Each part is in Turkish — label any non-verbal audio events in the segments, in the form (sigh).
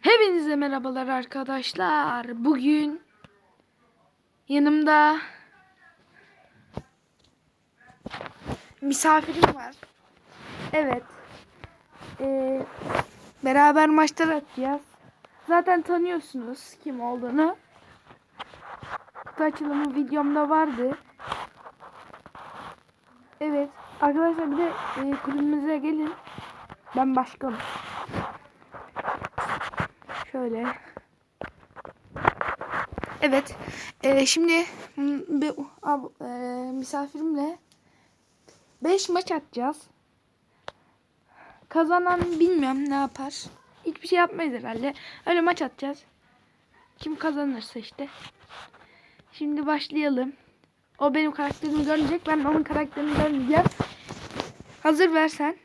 Hepinize merhabalar arkadaşlar. Bugün yanımda misafirim var. Evet. Ee, beraber maçlar atacağız. Zaten tanıyorsunuz kim olduğunu. Kutu açılımı videomda vardı. Evet. Arkadaşlar bir de e, kulübümüze gelin. Ben başkanım. Şöyle. Evet. Ee, şimdi m, bir ab- e, misafirimle 5 maç atacağız. Kazanan bilmiyorum ne yapar. Hiçbir şey yapmayız herhalde. Öyle maç atacağız. Kim kazanırsa işte. Şimdi başlayalım. O benim karakterimi görecek. Ben onun karakterini görmeyeceğim. Hazır versen.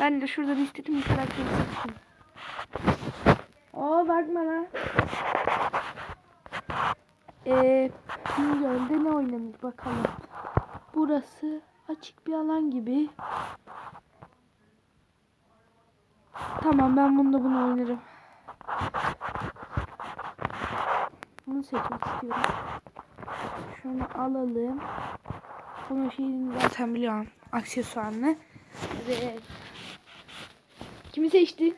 Ben de şuradan istediğim bir karakteri seçeyim. Oo bakma lan. Ee, şimdi önde ne oynamış bakalım. Burası açık bir alan gibi. Tamam ben bunda bunu oynarım. Bunu seçmek istiyorum. Şunu alalım. Bunun şeyini zaten biliyorum. Aksesuarını. Ve kimi seçtin?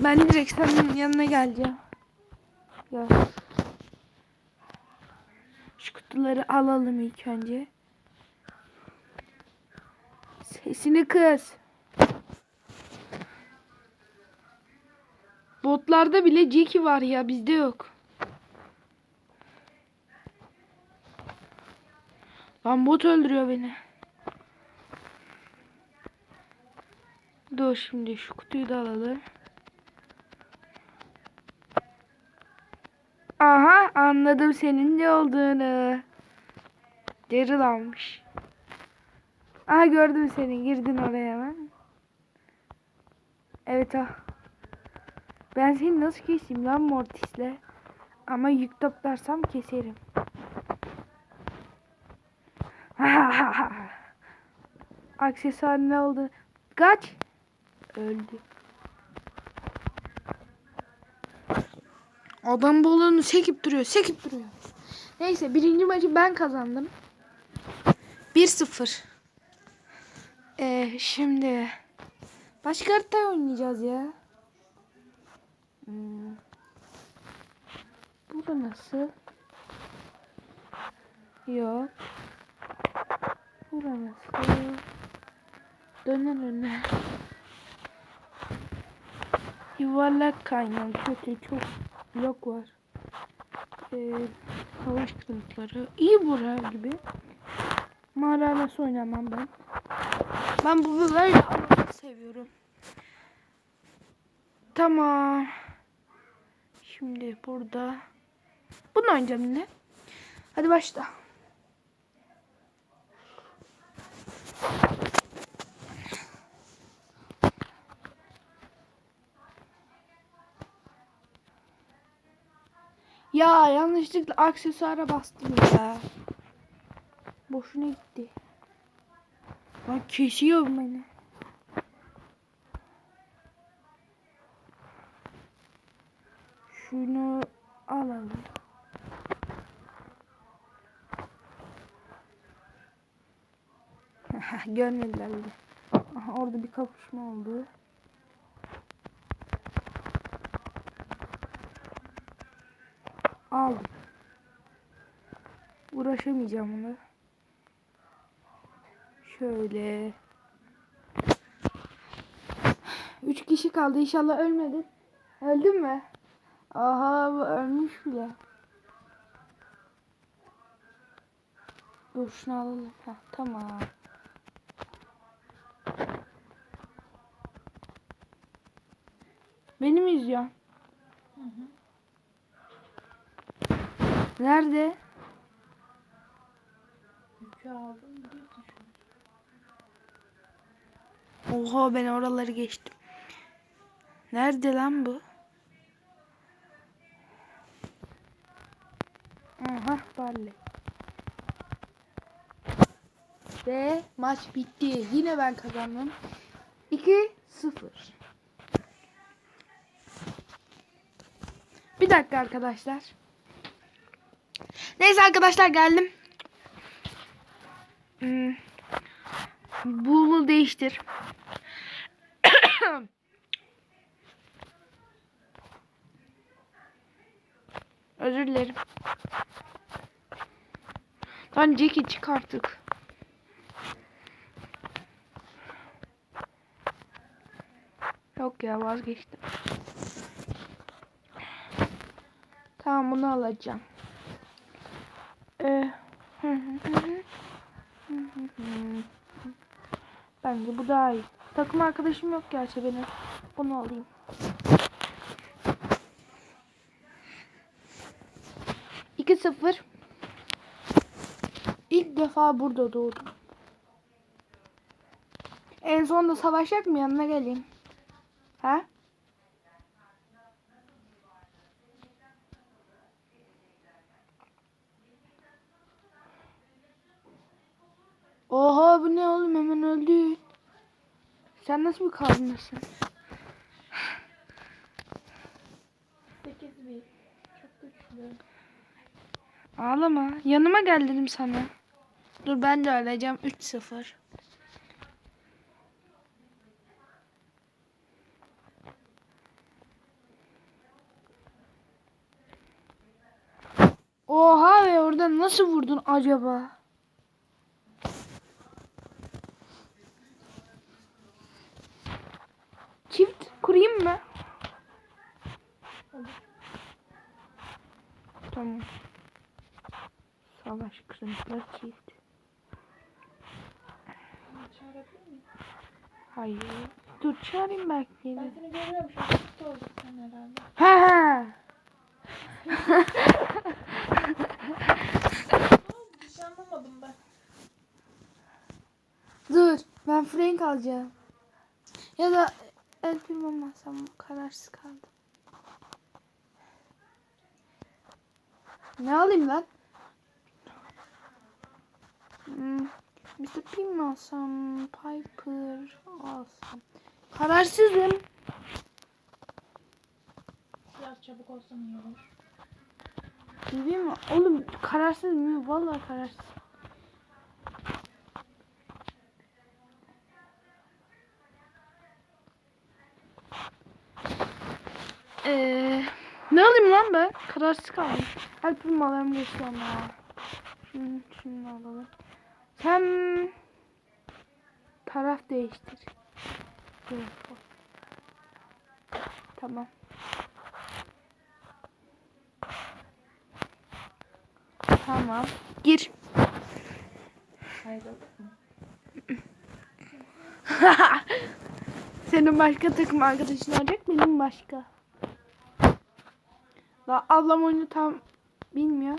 Ben direkt senin yanına geleceğim. Gel. Şu kutuları alalım ilk önce. Sesini kız. Botlarda bile Jackie var ya bizde yok. Lan bot öldürüyor beni. Dur şimdi şu kutuyu da alalım. Aha anladım senin ne olduğunu. Daryl almış. Aha gördüm seni girdin oraya hemen. Evet ah. Ben seni nasıl keseyim lan Mortis'le? Ama yük toplarsam keserim. (laughs) Aksesuar ne oldu? Kaç. Öldü. Adam balonu sekip duruyor, sekip duruyor. Neyse birinci maçı ben kazandım. 1-0. Ee, şimdi başka harita oynayacağız ya. Hmm. Burada nasıl? Yok. Bura nasıl? Döner döner. Yuvarlak kaynağı kötü çok blok var. Ee, savaş kırıkları. İyi bura gibi. Mağara nasıl oynamam ben. Ben bu böyle alanı seviyorum. Tamam. Şimdi burada. Bunu oynayacağım yine. Hadi başla. Ya yanlışlıkla aksesuara bastım ya. Boşuna gitti. Bak kesiyor beni. Şunu alalım. (laughs) Görmediler bile. Orada bir kapışma oldu. Aldım. Uğraşamayacağım onu. Şöyle. Üç kişi kaldı. İnşallah ölmedi. Öldün mü? Aha ölmüş bile. Dur şunu alalım. Heh, tamam. Beni mi izliyorsun? Nerede? Yükü düşün. Oha ben oraları geçtim. Nerede lan bu? Aha Barley. Ve maç bitti. Yine ben kazandım. 2 Sıfır. Bir dakika arkadaşlar. Neyse arkadaşlar geldim. Hmm. Bunu değiştir. (coughs) Özür dilerim. Lan Jack'i çık artık. Yok ya vazgeçtim. Tamam bunu alacağım. Ee, Bence bu daha iyi. Takım arkadaşım yok gerçi benim. Bunu alayım. İki sıfır. İlk defa burada doğdum. En sonunda savaşacak mı yanına geleyim? Ha? Oha bu ne oğlum hemen öldü. Sen nasıl bir kadınısın? 8 bir. Çok güçlü. Ağlama. Yanıma gel dedim sana. Dur ben de öleceğim. 3-0. Oha ve oradan nasıl vurdun acaba? Çift kurayım mı? Tamam. Savaş kırıntılar çift. Çağırabilir miyim? Hayır. Dur çağırayım belki. Ben seni görüyorum şu an. Sen herhalde. Bir şey anlamadım ben. Dur. Ben Frank alacağım. Ya da Mu alsam kararsız kaldım. Ne alayım lan? Hmm, Mr. P mi alsam? Piper alsam. Kararsızım. Biraz çabuk olsan iyi olur. Değil mi? Oğlum kararsız mı? Vallahi kararsız. Ee, ne alayım lan ben? Kararsız kaldım. Her firmalarım geçti ama. Şunu, şunu alalım. Sen taraf değiştir. Tamam. Tamam. Gir. (laughs) Senin başka takım arkadaşın olacak benim başka. Daha ablam oyunu tam bilmiyor.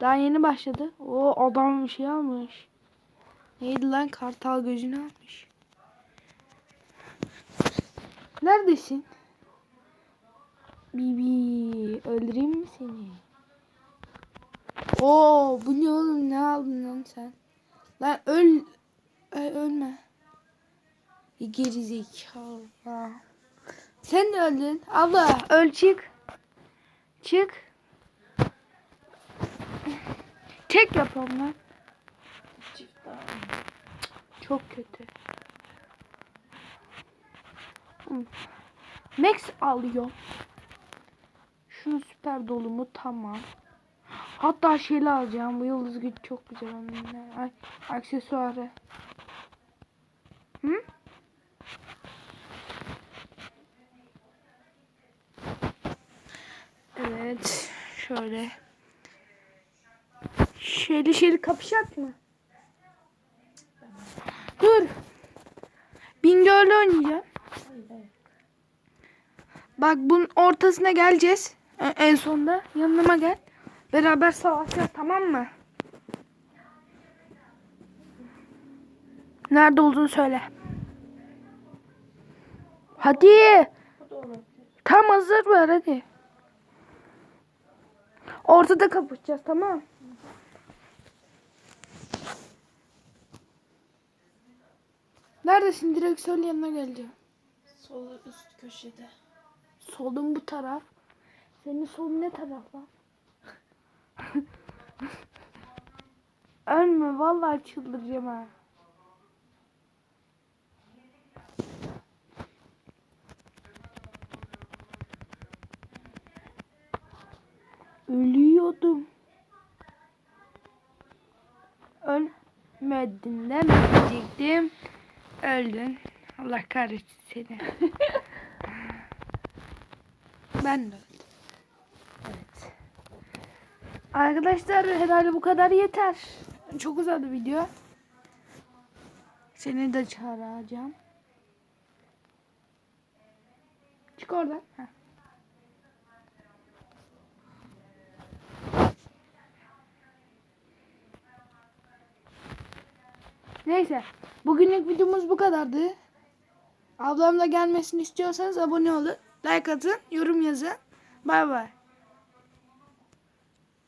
Daha yeni başladı. O adam bir şey almış. Neydi lan kartal gözünü almış. Neredesin? Bibi öldüreyim mi seni? Oo bu ne oğlum ne aldın lan sen? Lan öl, öl ölme. Geri zekalı. Sen de öldün. Abla öl çık. Çık. Tek yapalım lan. Çok kötü. Max alıyor. Şu süper dolumu tamam. Hatta şeyle alacağım. Bu yıldız güç çok güzel. Ay, aksesuarı. Hı? Evet. Şöyle. Şeyli şeyli kapışak mı? Dur. Bingöl'le oynayacağım. Bak bunun ortasına geleceğiz. E- En sonda yanıma gel. Beraber savaşacağız tamam mı? Nerede olduğunu söyle. Hadi. Tam hazır ver hadi. Ortada kapışacağız tamam. Neredesin? Direksiyon yanına geleceğim. Sol üst köşede. Solun bu taraf. Senin solun ne taraf lan? (laughs) Ölme vallahi çıldıracağım ha. Ölüyordum. Ölmedin demeyecektim. Öldün. Allah kahretsin seni. (laughs) Ben de öldüm. Evet. Arkadaşlar herhalde bu kadar yeter. Çok uzadı video. Seni de çağıracağım. Çık oradan. Heh. Neyse. Bugünlük videomuz bu kadardı. Ablam da gelmesini istiyorsanız abone olun. Like atın. Yorum yazın. Bay bay.